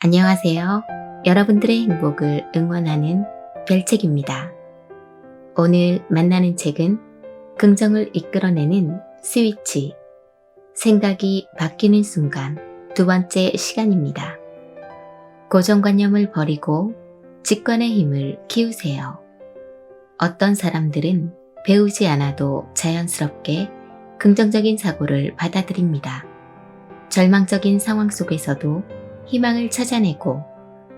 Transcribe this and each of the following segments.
안녕하세요. 여러분들의 행복을 응원하는 별책입니다. 오늘 만나는 책은 긍정을 이끌어내는 스위치, 생각이 바뀌는 순간 두 번째 시간입니다. 고정관념을 버리고 직관의 힘을 키우세요. 어떤 사람들은 배우지 않아도 자연스럽게 긍정적인 사고를 받아들입니다. 절망적인 상황 속에서도 희망을 찾아내고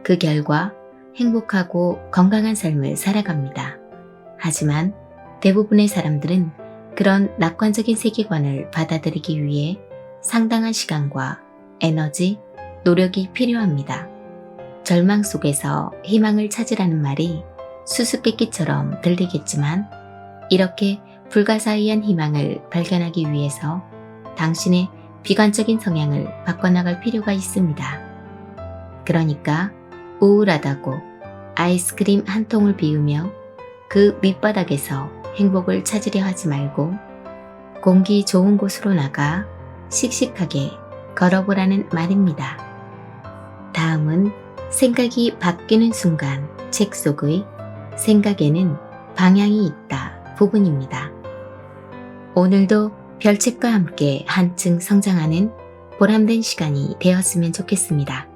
그 결과 행복하고 건강한 삶을 살아갑니다. 하지만 대부분의 사람들은 그런 낙관적인 세계관을 받아들이기 위해 상당한 시간과 에너지, 노력이 필요합니다. 절망 속에서 희망을 찾으라는 말이 수수께끼처럼 들리겠지만 이렇게 불가사의한 희망을 발견하기 위해서 당신의 비관적인 성향을 바꿔나갈 필요가 있습니다. 그러니까 우울하다고 아이스크림 한 통을 비우며 그 밑바닥에서 행복을 찾으려 하지 말고 공기 좋은 곳으로 나가 씩씩하게 걸어보라는 말입니다. 다음은 생각이 바뀌는 순간 책 속의 생각에는 방향이 있다 부분입니다. 오늘도 별책과 함께 한층 성장하는 보람된 시간이 되었으면 좋겠습니다.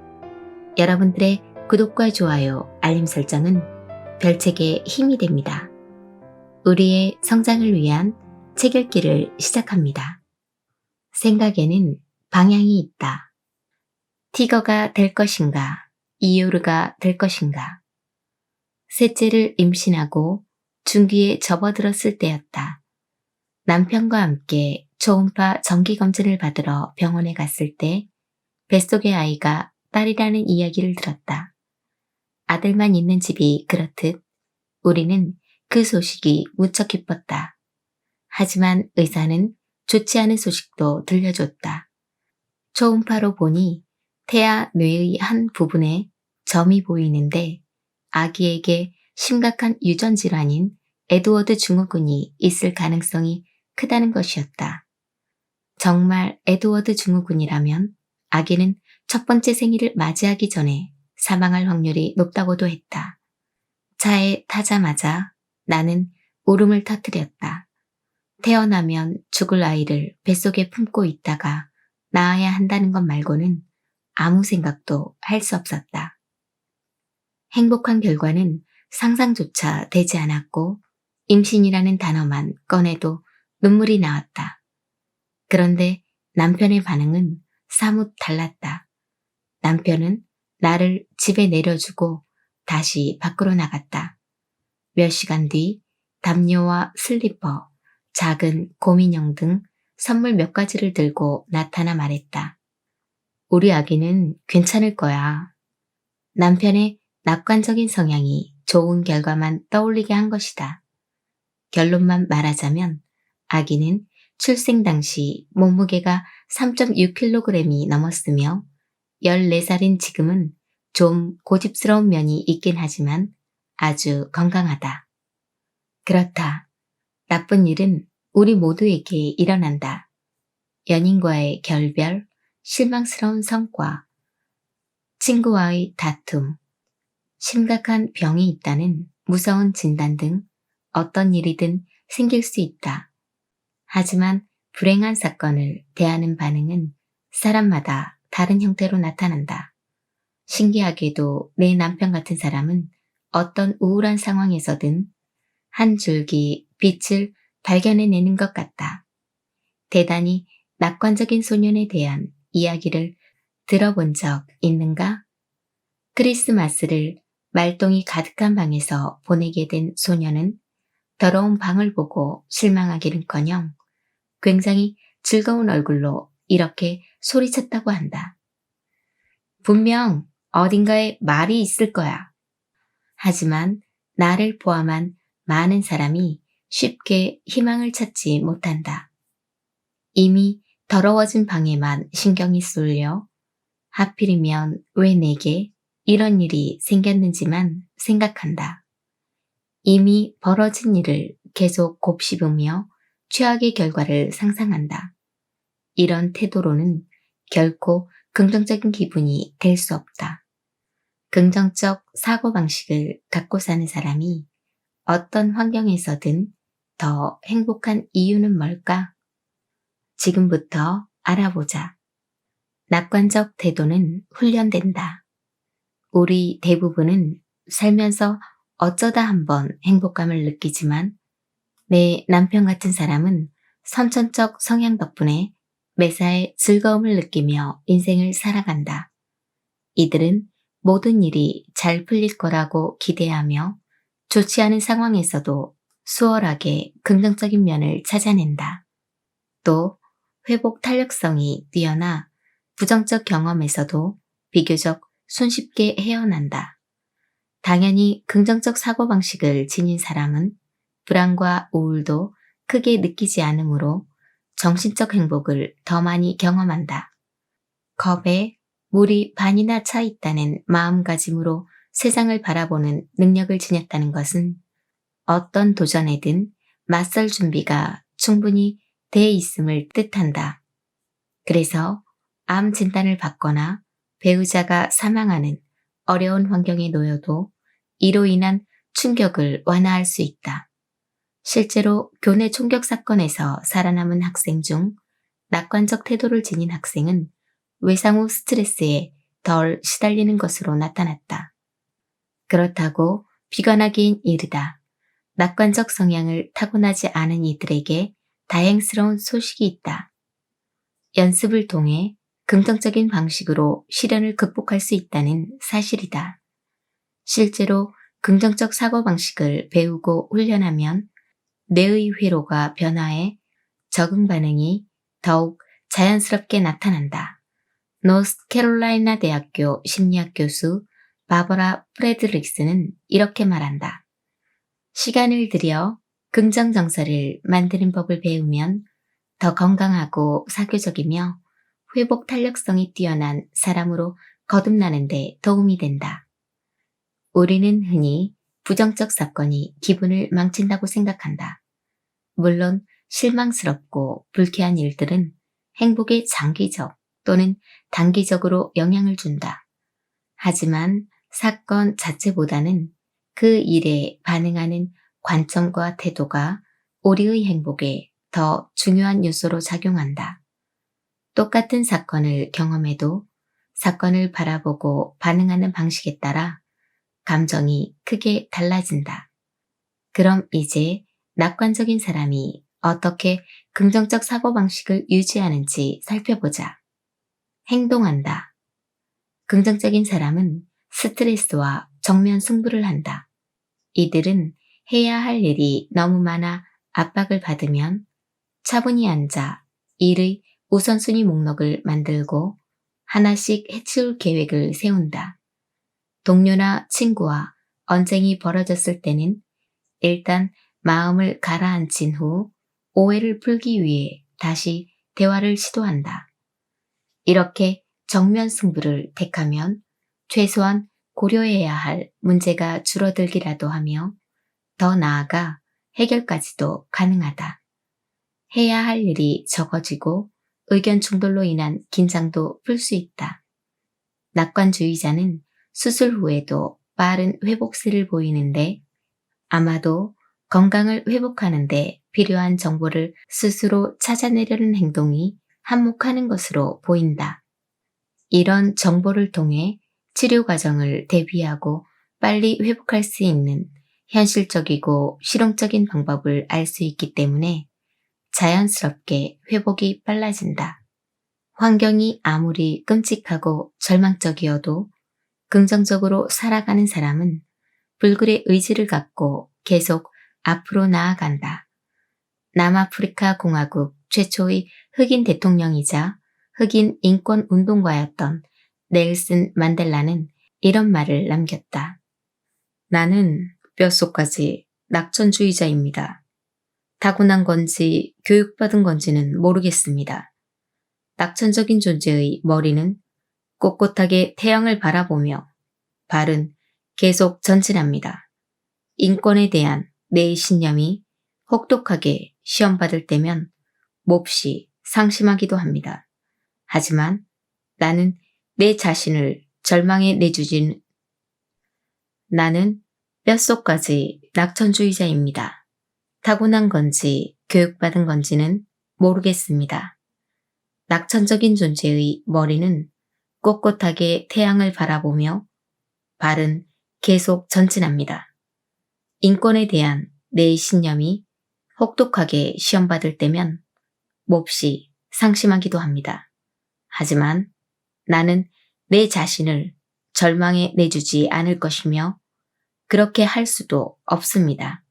여러분들의 구독과 좋아요, 알림 설정은 별책의 힘이 됩니다. 우리의 성장을 위한 책 읽기를 시작합니다. 생각에는 방향이 있다. 티거가 될 것인가, 이요르가 될 것인가. 셋째를 임신하고 중기에 접어들었을 때였다. 남편과 함께 초음파 정기검진을 받으러 병원에 갔을 때 뱃속의 아이가 딸이라는 이야기를 들었다. 아들만 있는 집이 그렇듯 우리는 그 소식이 무척 기뻤다. 하지만 의사는 좋지 않은 소식도 들려줬다. 초음파로 보니 태아 뇌의 한 부분에 점이 보이는데 아기에게 심각한 유전 질환인 에드워드 증후군이 있을 가능성이 크다는 것이었다. 정말 에드워드 증후군이라면 아기는 첫 번째 생일을 맞이하기 전에 사망할 확률이 높다고도 했다. 차에 타자마자 나는 울음을 터뜨렸다. 태어나면 죽을 아이를 뱃속에 품고 있다가 낳아야 한다는 것 말고는 아무 생각도 할 수 없었다. 행복한 결과는 상상조차 되지 않았고 임신이라는 단어만 꺼내도 눈물이 나왔다. 그런데 남편의 반응은 사뭇 달랐다. 남편은 나를 집에 내려주고 다시 밖으로 나갔다. 몇 시간 뒤 담요와 슬리퍼, 작은 곰인형 등 선물 몇 가지를 들고 나타나 말했다. 우리 아기는 괜찮을 거야. 남편의 낙관적인 성향이 좋은 결과만 떠올리게 한 것이다. 결론만 말하자면 아기는 출생 당시 몸무게가 3.6kg이 넘었으며 14살인 지금은 좀 고집스러운 면이 있긴 하지만 아주 건강하다. 그렇다. 나쁜 일은 우리 모두에게 일어난다. 연인과의 결별, 실망스러운 성과, 친구와의 다툼, 심각한 병이 있다는 무서운 진단 등 어떤 일이든 생길 수 있다. 하지만 불행한 사건을 대하는 반응은 사람마다 다른 형태로 나타난다. 신기하게도 내 남편 같은 사람은 어떤 우울한 상황에서든 한 줄기 빛을 발견해내는 것 같다. 대단히 낙관적인 소년에 대한 이야기를 들어본 적 있는가? 크리스마스를 말똥이 가득한 방에서 보내게 된 소년은 더러운 방을 보고 실망하기는커녕 굉장히 즐거운 얼굴로 이렇게 소리쳤다고 한다. 분명 어딘가에 말이 있을 거야. 하지만 나를 포함한 많은 사람이 쉽게 희망을 찾지 못한다. 이미 더러워진 방에만 신경이 쏠려 하필이면 왜 내게 이런 일이 생겼는지만 생각한다. 이미 벌어진 일을 계속 곱씹으며 최악의 결과를 상상한다. 이런 태도로는 결코 긍정적인 기분이 될 수 없다. 긍정적 사고방식을 갖고 사는 사람이 어떤 환경에서든 더 행복한 이유는 뭘까? 지금부터 알아보자. 낙관적 태도는 훈련된다. 우리 대부분은 살면서 어쩌다 한번 행복감을 느끼지만 내 남편 같은 사람은 선천적 성향 덕분에 매사에 즐거움을 느끼며 인생을 살아간다. 이들은 모든 일이 잘 풀릴 거라고 기대하며 좋지 않은 상황에서도 수월하게 긍정적인 면을 찾아낸다. 또 회복 탄력성이 뛰어나 부정적 경험에서도 비교적 손쉽게 헤어난다. 당연히 긍정적 사고방식을 지닌 사람은 불안과 우울도 크게 느끼지 않으므로 정신적 행복을 더 많이 경험한다. 컵에 물이 반이나 차 있다는 마음가짐으로 세상을 바라보는 능력을 지녔다는 것은 어떤 도전에든 맞설 준비가 충분히 돼 있음을 뜻한다. 그래서 암 진단을 받거나 배우자가 사망하는 어려운 환경에 놓여도 이로 인한 충격을 완화할 수 있다. 실제로 교내 총격 사건에서 살아남은 학생 중 낙관적 태도를 지닌 학생은 외상 후 스트레스에 덜 시달리는 것으로 나타났다. 그렇다고 비관하기엔 이르다. 낙관적 성향을 타고나지 않은 이들에게 다행스러운 소식이 있다. 연습을 통해 긍정적인 방식으로 시련을 극복할 수 있다는 사실이다. 실제로 긍정적 사고방식을 배우고 훈련하면 뇌의 회로가 변화해 적응 반응이 더욱 자연스럽게 나타난다. 노스캐롤라이나 대학교 심리학 교수 바버라 프레드릭스는 이렇게 말한다. 시간을 들여 긍정 정서를 만드는 법을 배우면 더 건강하고 사교적이며 회복 탄력성이 뛰어난 사람으로 거듭나는 데 도움이 된다. 우리는 흔히 부정적 사건이 기분을 망친다고 생각한다. 물론 실망스럽고 불쾌한 일들은 행복에 장기적 또는 단기적으로 영향을 준다. 하지만 사건 자체보다는 그 일에 반응하는 관점과 태도가 우리의 행복에 더 중요한 요소로 작용한다. 똑같은 사건을 경험해도 사건을 바라보고 반응하는 방식에 따라 감정이 크게 달라진다. 그럼 이제 낙관적인 사람이 어떻게 긍정적 사고방식을 유지하는지 살펴보자. 행동한다. 긍정적인 사람은 스트레스와 정면 승부를 한다. 이들은 해야 할 일이 너무 많아 압박을 받으면 차분히 앉아 일의 우선순위 목록을 만들고 하나씩 해치울 계획을 세운다. 동료나 친구와 언쟁이 벌어졌을 때는 일단 마음을 가라앉힌 후 오해를 풀기 위해 다시 대화를 시도한다. 이렇게 정면 승부를 택하면 최소한 고려해야 할 문제가 줄어들기라도 하며 더 나아가 해결까지도 가능하다. 해야 할 일이 적어지고 의견 충돌로 인한 긴장도 풀 수 있다. 낙관주의자는 수술 후에도 빠른 회복세를 보이는데 아마도 건강을 회복하는데 필요한 정보를 스스로 찾아내려는 행동이 한몫하는 것으로 보인다. 이런 정보를 통해 치료 과정을 대비하고 빨리 회복할 수 있는 현실적이고 실용적인 방법을 알 수 있기 때문에 자연스럽게 회복이 빨라진다. 환경이 아무리 끔찍하고 절망적이어도 긍정적으로 살아가는 사람은 불굴의 의지를 갖고 계속 앞으로 나아간다. 남아프리카 공화국 최초의 흑인 대통령이자 흑인 인권 운동가였던 넬슨 만델라는 이런 말을 남겼다. 나는 뼛속까지 낙천주의자입니다. 타고난 건지 교육받은 건지는 모르겠습니다. 낙천적인 존재의 머리는 꼿꼿하게 태양을 바라보며 발은 계속 전진합니다. 인권에 대한 내 신념이 혹독하게 시험받을 때면 몹시 상심하기도 합니다. 하지만 나는 내 자신을 절망에 내주진 나는 뼛속까지 낙천주의자입니다. 타고난 건지 교육받은 건지는 모르겠습니다. 낙천적인 존재의 머리는 꼿꼿하게 태양을 바라보며 발은 계속 전진합니다. 인권에 대한 내 신념이 혹독하게 시험받을 때면 몹시 상심하기도 합니다. 하지만 나는 내 자신을 절망에 내주지 않을 것이며 그렇게 할 수도 없습니다.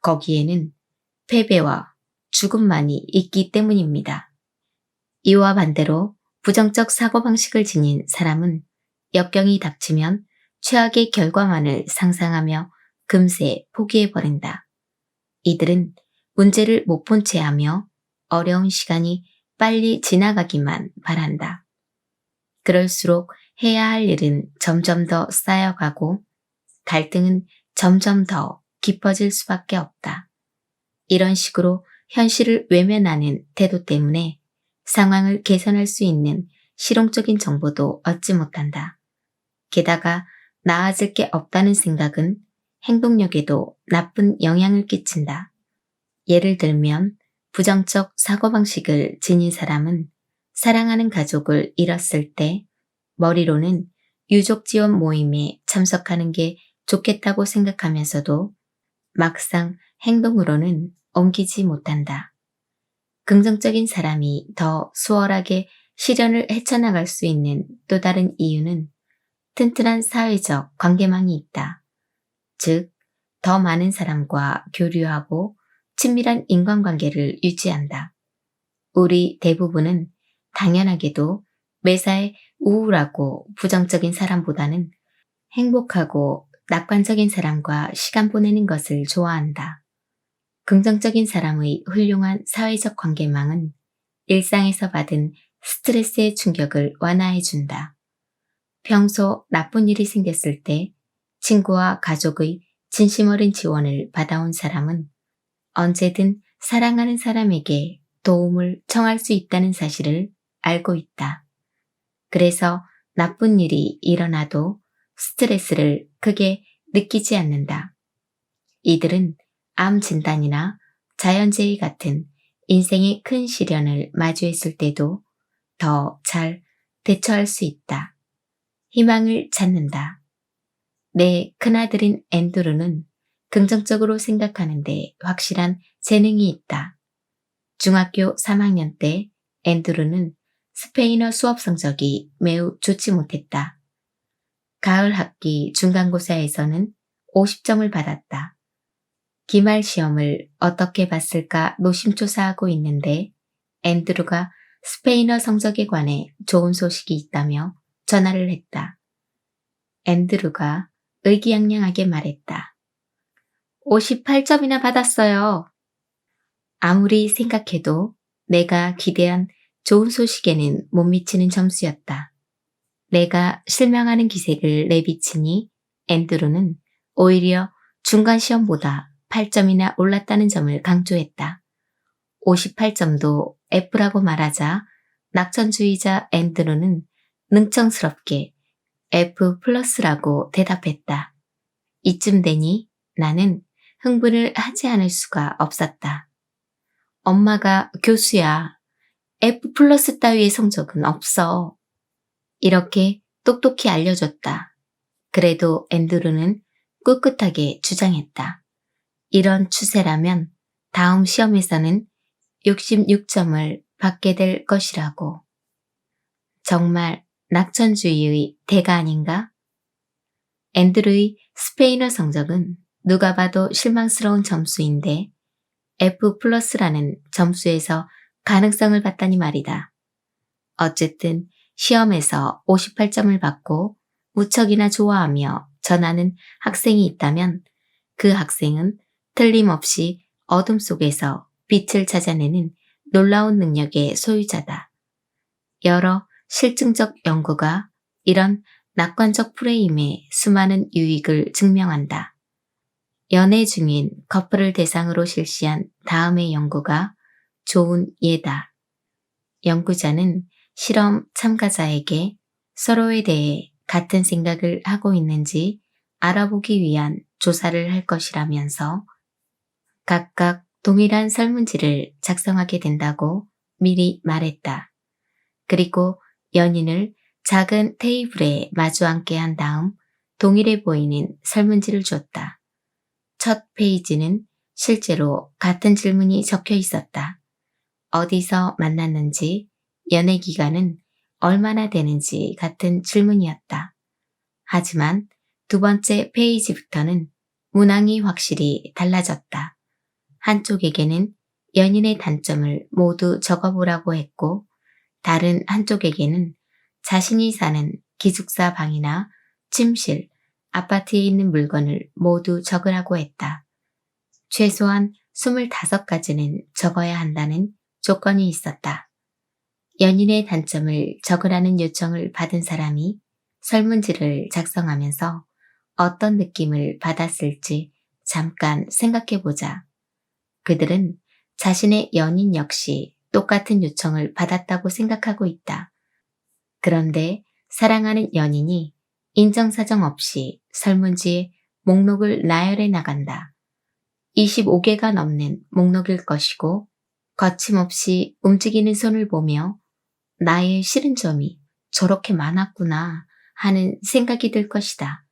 거기에는 패배와 죽음만이 있기 때문입니다. 이와 반대로 부정적 사고방식을 지닌 사람은 역경이 닥치면 최악의 결과만을 상상하며 금세 포기해버린다. 이들은 문제를 못 본 채 하며 어려운 시간이 빨리 지나가기만 바란다. 그럴수록 해야 할 일은 점점 더 쌓여가고 갈등은 점점 더 깊어질 수밖에 없다. 이런 식으로 현실을 외면하는 태도 때문에 상황을 개선할 수 있는 실용적인 정보도 얻지 못한다. 게다가 나아질 게 없다는 생각은 행동력에도 나쁜 영향을 끼친다. 예를 들면 부정적 사고방식을 지닌 사람은 사랑하는 가족을 잃었을 때 머리로는 유족 지원 모임에 참석하는 게 좋겠다고 생각하면서도 막상 행동으로는 옮기지 못한다. 긍정적인 사람이 더 수월하게 시련을 헤쳐나갈 수 있는 또 다른 이유는 튼튼한 사회적 관계망이 있다. 즉, 더 많은 사람과 교류하고 친밀한 인간관계를 유지한다. 우리 대부분은 당연하게도 매사에 우울하고 부정적인 사람보다는 행복하고 낙관적인 사람과 시간 보내는 것을 좋아한다. 긍정적인 사람의 훌륭한 사회적 관계망은 일상에서 받은 스트레스의 충격을 완화해준다. 평소 나쁜 일이 생겼을 때 친구와 가족의 진심 어린 지원을 받아온 사람은 언제든 사랑하는 사람에게 도움을 청할 수 있다는 사실을 알고 있다. 그래서 나쁜 일이 일어나도 스트레스를 크게 느끼지 않는다. 이들은 암 진단이나 자연재해 같은 인생의 큰 시련을 마주했을 때도 더 잘 대처할 수 있다. 희망을 찾는다. 내 큰아들인 앤드루는 긍정적으로 생각하는데 확실한 재능이 있다. 중학교 3학년 때 앤드루는 스페인어 수업 성적이 매우 좋지 못했다. 가을 학기 중간고사에서는 50점을 받았다. 기말 시험을 어떻게 봤을까 노심초사하고 있는데 앤드루가 스페인어 성적에 관해 좋은 소식이 있다며 전화를 했다. 앤드루가 의기양양하게 말했다. 58점이나 받았어요. 아무리 생각해도 내가 기대한 좋은 소식에는 못 미치는 점수였다. 내가 실망하는 기색을 내비치니 앤드루는 오히려 중간 시험보다 8점이나 올랐다는 점을 강조했다. 58점도 F라고 말하자 낙천주의자 앤드루는 능청스럽게 F 플러스라고 대답했다. 이쯤 되니 나는 흥분을 하지 않을 수가 없었다. 엄마가 교수야. F 플러스 따위의 성적은 없어. 이렇게 똑똑히 알려줬다. 그래도 앤드루는 꿋꿋하게 주장했다. 이런 추세라면 다음 시험에서는 66점을 받게 될 것이라고. 정말 낙천주의의 대가 아닌가? 앤드루의 스페인어 성적은 누가 봐도 실망스러운 점수인데 F 플러스라는 점수에서 가능성을 봤다니 말이다. 어쨌든 시험에서 58점을 받고 무척이나 좋아하며 전하는 학생이 있다면 그 학생은 틀림없이 어둠 속에서 빛을 찾아내는 놀라운 능력의 소유자다. 여러 실증적 연구가 이런 낙관적 프레임의 수많은 유익을 증명한다. 연애 중인 커플을 대상으로 실시한 다음의 연구가 좋은 예다. 연구자는 실험 참가자에게 서로에 대해 같은 생각을 하고 있는지 알아보기 위한 조사를 할 것이라면서 각각 동일한 설문지를 작성하게 된다고 미리 말했다. 그리고 연인을 작은 테이블에 마주 앉게 한 다음 동일해 보이는 설문지를 줬다. 첫 페이지는 실제로 같은 질문이 적혀 있었다. 어디서 만났는지, 연애 기간은 얼마나 되는지 같은 질문이었다. 하지만 두 번째 페이지부터는 문항이 확실히 달라졌다. 한쪽에게는 연인의 단점을 모두 적어보라고 했고, 다른 한쪽에게는 자신이 사는 기숙사 방이나 침실, 아파트에 있는 물건을 모두 적으라고 했다. 최소한 25가지는 적어야 한다는 조건이 있었다. 연인의 단점을 적으라는 요청을 받은 사람이 설문지를 작성하면서 어떤 느낌을 받았을지 잠깐 생각해 보자. 그들은 자신의 연인 역시 똑같은 요청을 받았다고 생각하고 있다. 그런데 사랑하는 연인이 인정사정 없이 설문지에 목록을 나열해 나간다. 25개가 넘는 목록일 것이고 거침없이 움직이는 손을 보며 나의 싫은 점이 저렇게 많았구나 하는 생각이 들 것이다.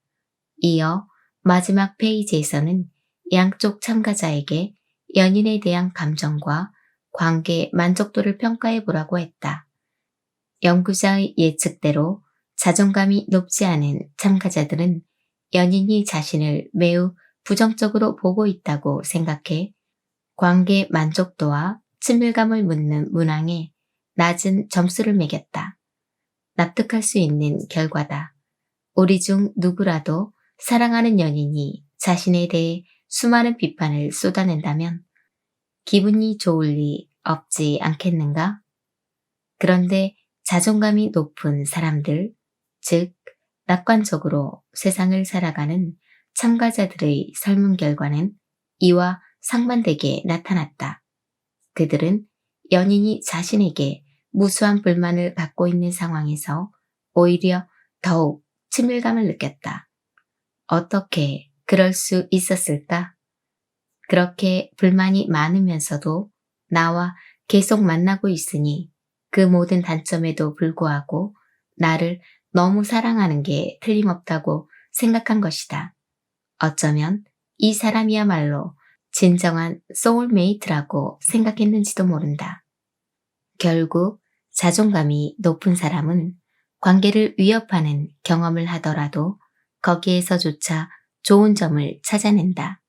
이어 마지막 페이지에서는 양쪽 참가자에게 연인에 대한 감정과 관계 만족도를 평가해 보라고 했다. 연구자의 예측대로 자존감이 높지 않은 참가자들은 연인이 자신을 매우 부정적으로 보고 있다고 생각해 관계 만족도와 친밀감을 묻는 문항에 낮은 점수를 매겼다. 납득할 수 있는 결과다. 우리 중 누구라도 사랑하는 연인이 자신에 대해 수많은 비판을 쏟아낸다면 기분이 좋을 리 없지 않겠는가? 그런데 자존감이 높은 사람들, 즉, 낙관적으로 세상을 살아가는 참가자들의 설문 결과는 이와 상반되게 나타났다. 그들은 연인이 자신에게 무수한 불만을 갖고 있는 상황에서 오히려 더욱 친밀감을 느꼈다. 어떻게 그럴 수 있었을까? 그렇게 불만이 많으면서도 나와 계속 만나고 있으니 그 모든 단점에도 불구하고 나를 너무 사랑하는 게 틀림없다고 생각한 것이다. 어쩌면 이 사람이야말로 진정한 소울메이트라고 생각했는지도 모른다. 결국 자존감이 높은 사람은 관계를 위협하는 경험을 하더라도 거기에서조차 좋은 점을 찾아낸다.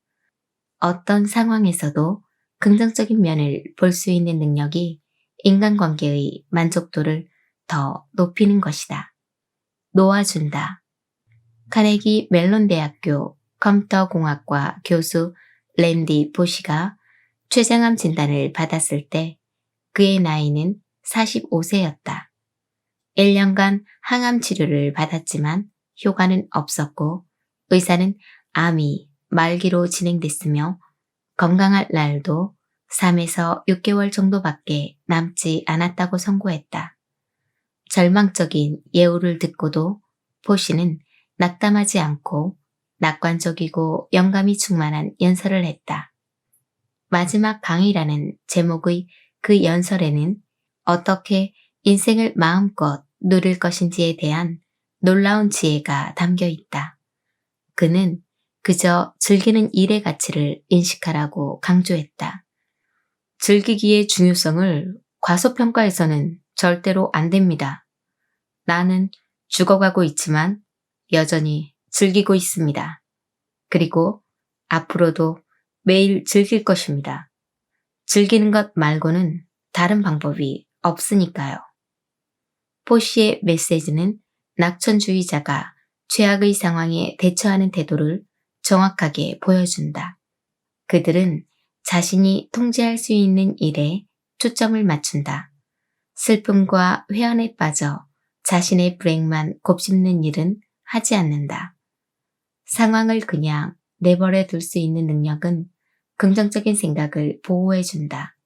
어떤 상황에서도 긍정적인 면을 볼 수 있는 능력이 인간관계의 만족도를 더 높이는 것이다. 놓아준다. 카네기 멜론 대학교 컴퓨터 공학과 교수 랜디 보시가 췌장암 진단을 받았을 때 그의 나이는 45세였다. 1년간 항암 치료를 받았지만 효과는 없었고 의사는 암이 말기로 진행됐으며 건강할 날도 3에서 6개월 정도밖에 남지 않았다고 선고했다. 절망적인 예우를 듣고도 포시는 낙담하지 않고 낙관적이고 영감이 충만한 연설을 했다. 마지막 강의라는 제목의 그 연설에는 어떻게 인생을 마음껏 누릴 것인지에 대한 놀라운 지혜가 담겨 있다. 그는 그저 즐기는 일의 가치를 인식하라고 강조했다. 즐기기의 중요성을 과소평가해서는 절대로 안 됩니다. 나는 죽어가고 있지만 여전히 즐기고 있습니다. 그리고 앞으로도 매일 즐길 것입니다. 즐기는 것 말고는 다른 방법이 없으니까요. 포시의 메시지는 낙천주의자가 최악의 상황에 대처하는 태도를 정확하게 보여준다. 그들은 자신이 통제할 수 있는 일에 초점을 맞춘다. 슬픔과 회한에 빠져 자신의 불행만 곱씹는 일은 하지 않는다. 상황을 그냥 내버려 둘 수 있는 능력은 긍정적인 생각을 보호해준다.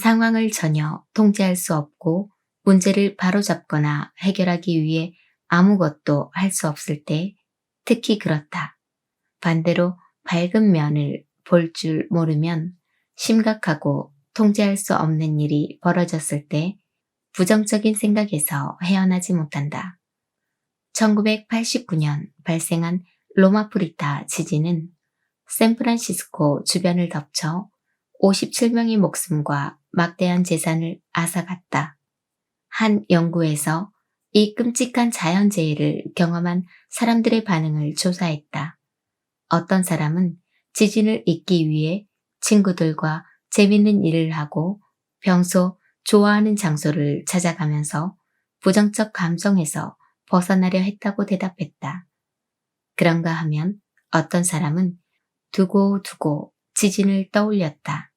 상황을 전혀 통제할 수 없고 문제를 바로잡거나 해결하기 위해 아무것도 할 수 없을 때 특히 그렇다. 반대로 밝은 면을 볼 줄 모르면 심각하고 통제할 수 없는 일이 벌어졌을 때 부정적인 생각에서 헤어나지 못한다. 1989년 발생한 로마프리타 지진은 샌프란시스코 주변을 덮쳐 57명의 목숨과 막대한 재산을 앗아갔다. 한 연구에서 이 끔찍한 자연재해를 경험한 사람들의 반응을 조사했다. 어떤 사람은 지진을 잊기 위해 친구들과 재밌는 일을 하고 평소 좋아하는 장소를 찾아가면서 부정적 감정에서 벗어나려 했다고 대답했다. 그런가 하면 어떤 사람은 두고 두고 지진을 떠올렸다.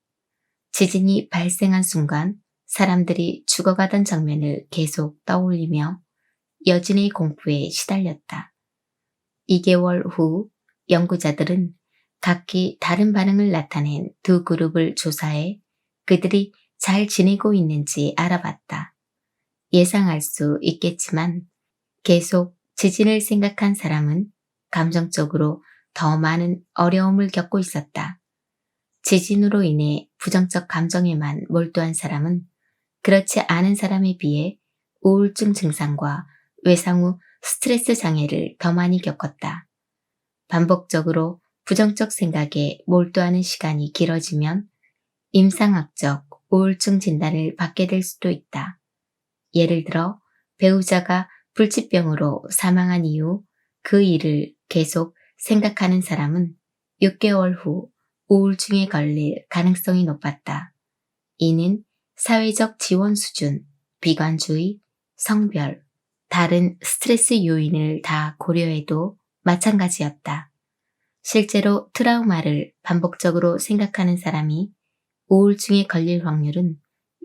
지진이 발생한 순간 사람들이 죽어가던 장면을 계속 떠올리며 여진의 공포에 시달렸다. 2개월 후 연구자들은 각기 다른 반응을 나타낸 두 그룹을 조사해 그들이 잘 지내고 있는지 알아봤다. 예상할 수 있겠지만 계속 지진을 생각한 사람은 감정적으로 더 많은 어려움을 겪고 있었다. 지진으로 인해 부정적 감정에만 몰두한 사람은 그렇지 않은 사람에 비해 우울증 증상과 외상 후 스트레스 장애를 더 많이 겪었다. 반복적으로 부정적 생각에 몰두하는 시간이 길어지면 임상학적 우울증 진단을 받게 될 수도 있다. 예를 들어 배우자가 불치병으로 사망한 이후 그 일을 계속 생각하는 사람은 6개월 후 우울증에 걸릴 가능성이 높았다. 이는 사회적 지원 수준, 비관주의, 성별, 다른 스트레스 요인을 다 고려해도 마찬가지였다. 실제로 트라우마를 반복적으로 생각하는 사람이 우울증에 걸릴 확률은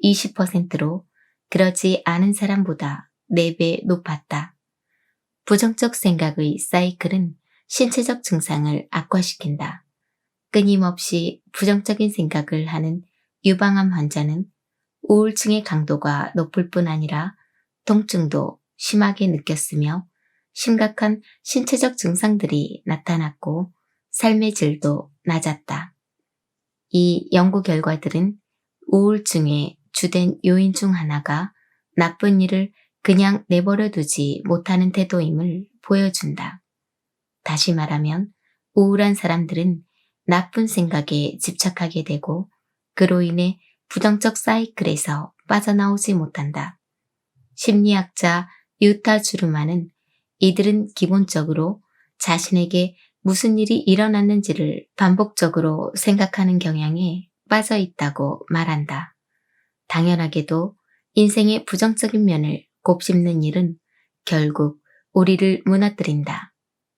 20%로 그러지 않은 사람보다 4배 높았다. 부정적 생각의 사이클은 신체적 증상을 악화시킨다. 끊임없이 부정적인 생각을 하는 유방암 환자는 우울증의 강도가 높을 뿐 아니라 통증도 심하게 느꼈으며 심각한 신체적 증상들이 나타났고 삶의 질도 낮았다. 이 연구 결과들은 우울증의 주된 요인 중 하나가 나쁜 일을 그냥 내버려 두지 못하는 태도임을 보여준다. 다시 말하면 우울한 사람들은 나쁜 생각에 집착하게 되고 그로 인해 부정적 사이클에서 빠져나오지 못한다. 심리학자 유타 주르마는 이들은 기본적으로 자신에게 무슨 일이 일어났는지를 반복적으로 생각하는 경향에 빠져 있다고 말한다. 당연하게도 인생의 부정적인 면을 곱씹는 일은 결국 우리를 무너뜨린다.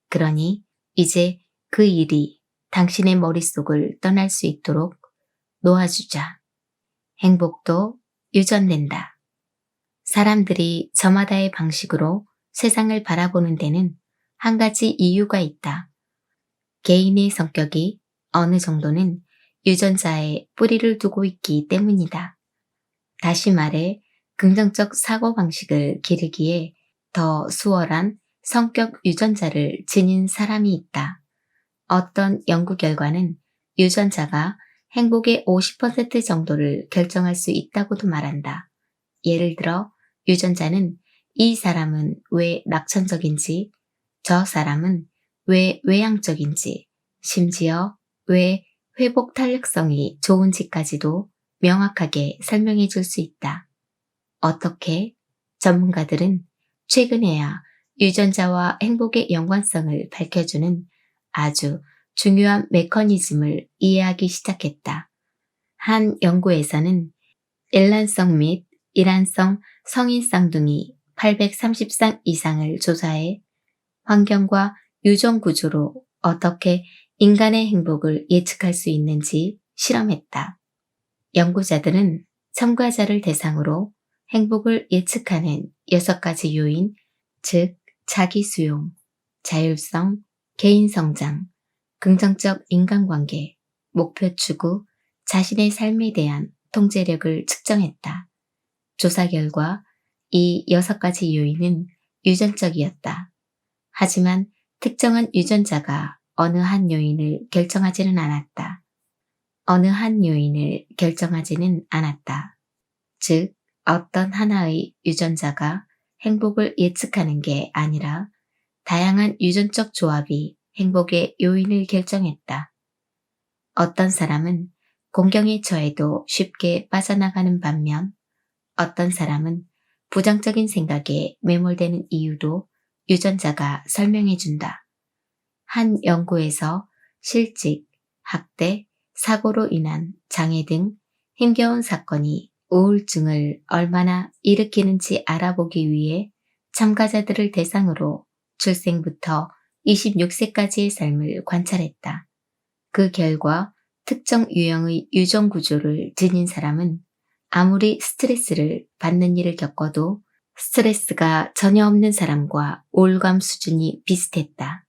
그러니 이제 그 일이 당신의 머릿속을 떠날 수 있도록 놓아주자. 행복도 유전된다. 사람들이 저마다의 방식으로 세상을 바라보는 데는 한 가지 이유가 있다. 개인의 성격이 어느 정도는 유전자에 뿌리를 두고 있기 때문이다. 다시 말해 긍정적 사고 방식을 기르기에 더 수월한 성격 유전자를 지닌 사람이 있다. 어떤 연구 결과는 유전자가 행복의 50% 정도를 결정할 수 있다고도 말한다. 예를 들어 유전자는 이 사람은 왜 낙천적인지, 저 사람은 왜 외향적인지, 심지어 왜 회복 탄력성이 좋은지까지도 명확하게 설명해 줄 수 있다. 어떻게 전문가들은 최근에야 유전자와 행복의 연관성을 밝혀주는 아주 중요한 메커니즘을 이해하기 시작했다. 한 연구에서는 일란성 및 일란성 성인 쌍둥이 830쌍 이상을 조사해 환경과 유전 구조로 어떻게 인간의 행복을 예측할 수 있는지 실험했다. 연구자들은 참가자를 대상으로 행복을 예측하는 6가지 요인, 즉, 자기 수용, 자율성, 개인 성장, 긍정적 인간관계, 목표 추구, 자신의 삶에 대한 통제력을 측정했다. 조사 결과 이 여섯 가지 요인은 유전적이었다. 하지만 특정한 유전자가 어느 한 요인을 결정하지는 않았다. 어느 한 요인을 결정하지는 않았다. 즉, 어떤 하나의 유전자가 행복을 예측하는 게 아니라 다양한 유전적 조합이 행복의 요인을 결정했다. 어떤 사람은 공경에 처해도 쉽게 빠져나가는 반면 어떤 사람은 부정적인 생각에 매몰되는 이유도 유전자가 설명해준다. 한 연구에서 실직, 학대, 사고로 인한 장애 등 힘겨운 사건이 우울증을 얼마나 일으키는지 알아보기 위해 참가자들을 대상으로 출생부터 26세까지의 삶을 관찰했다. 그 결과 특정 유형의 유전 구조를 지닌 사람은 아무리 스트레스를 받는 일을 겪어도 스트레스가 전혀 없는 사람과 우울감 수준이 비슷했다.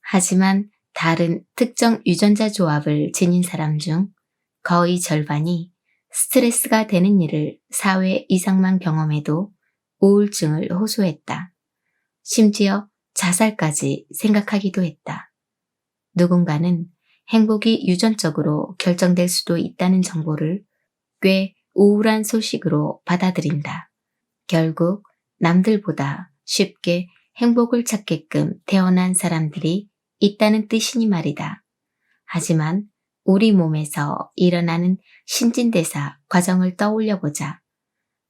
하지만 다른 특정 유전자 조합을 지닌 사람 중 거의 절반이 스트레스가 되는 일을 4회 이상만 경험해도 우울증을 호소했다. 심지어 자살까지 생각하기도 했다. 누군가는 행복이 유전적으로 결정될 수도 있다는 정보를 꽤 우울한 소식으로 받아들인다. 결국 남들보다 쉽게 행복을 찾게끔 태어난 사람들이 있다는 뜻이니 말이다. 하지만 우리 몸에서 일어나는 신진대사 과정을 떠올려 보자.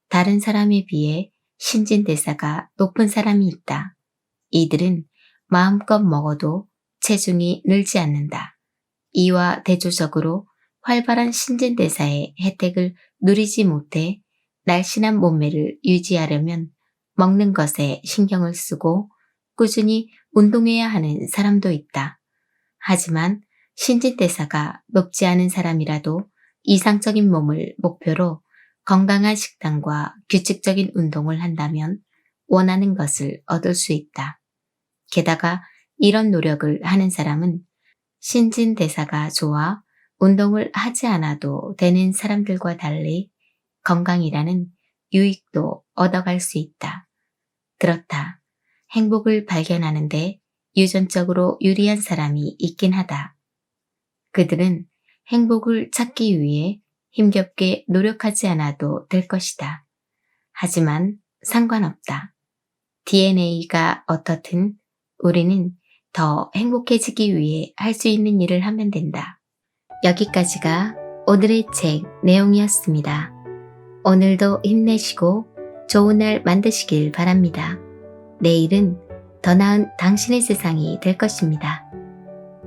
다른 사람에 비해 신진대사가 높은 사람이 있다. 이들은 마음껏 먹어도 체중이 늘지 않는다. 이와 대조적으로 활발한 신진대사의 혜택을 누리지 못해 날씬한 몸매를 유지하려면 먹는 것에 신경을 쓰고 꾸준히 운동해야 하는 사람도 있다. 하지만 신진대사가 높지 않은 사람이라도 이상적인 몸을 목표로 건강한 식단과 규칙적인 운동을 한다면 원하는 것을 얻을 수 있다. 게다가 이런 노력을 하는 사람은 신진대사가 좋아 운동을 하지 않아도 되는 사람들과 달리 건강이라는 유익도 얻어갈 수 있다. 그렇다. 행복을 발견하는데 유전적으로 유리한 사람이 있긴 하다. 그들은 행복을 찾기 위해 힘겹게 노력하지 않아도 될 것이다. 하지만 상관없다. DNA가 어떻든 우리는 더 행복해지기 위해 할 수 있는 일을 하면 된다. 여기까지가 오늘의 책 내용이었습니다. 오늘도 힘내시고 좋은 날 만드시길 바랍니다. 내일은 더 나은 당신의 세상이 될 것입니다.